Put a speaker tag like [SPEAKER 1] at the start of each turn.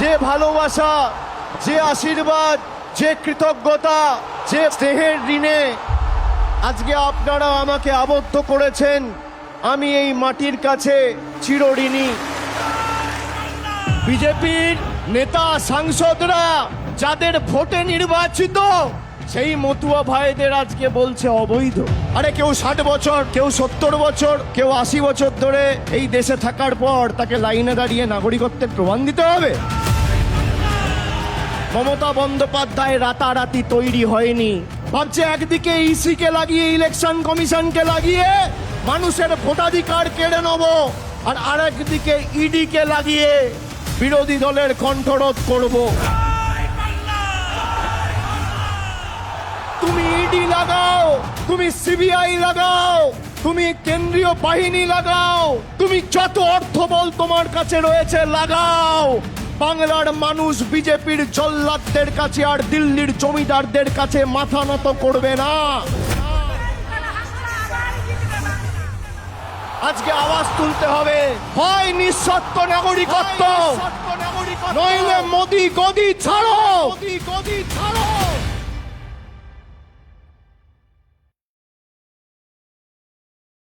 [SPEAKER 1] যে ভালোবাসা, যে আশীর্বাদ, যে কৃতজ্ঞতা, যে স্নেহের ঋণে আজকে আপনারা আমাকে আবদ্ধ করেছেন। আমি এই মাটির কাছে চিরঋণী। বিজেপির নেতা, সাংসদরা যাদের ভোটে নির্বাচিত, সেই মতুয়া ভাইদের আজকে বলছে অবৈধ। আরে কেউ ষাট বছর, কেউ সত্তর বছর, কেউ আশি বছর ধরে এই দেশে থাকার পর তাকে লাইনে দাঁড়িয়ে নাগরিকত্বের প্রমাণ দিতে হবে। মমতা বন্দ্যোপাধ্যায় রাতারাতি তৈরি হয়নি। ভাবছে একদিকে ইসি কে লাগিয়ে, ইলেকশন কমিশনকে লাগিয়ে মানুষের ভোটাধিকার কেড়ে নেব আর আরেকদিকে ইডি কে লাগিয়ে বিরোধী দলের কণ্ঠরোধ করব। তুমি ইডি লাগাও, তুমি সিবিআই লাগাও, তুমি কেন্দ্রীয় বাহিনী লাগাও, তুমি যত অর্থ বল তোমার কাছে রয়েছে, লাগাও। বাংলার মানুষ বিজেপির জল্লাদদের কাছে আর দিল্লির জমিদারদের কাছে মাথা নত করবে না। আজকে আওয়াজ তুলতে হবে। হয় নিঃস্বার্থ নাগরিকত্ব নইলে মোদি গদি ছাড়ো। গদি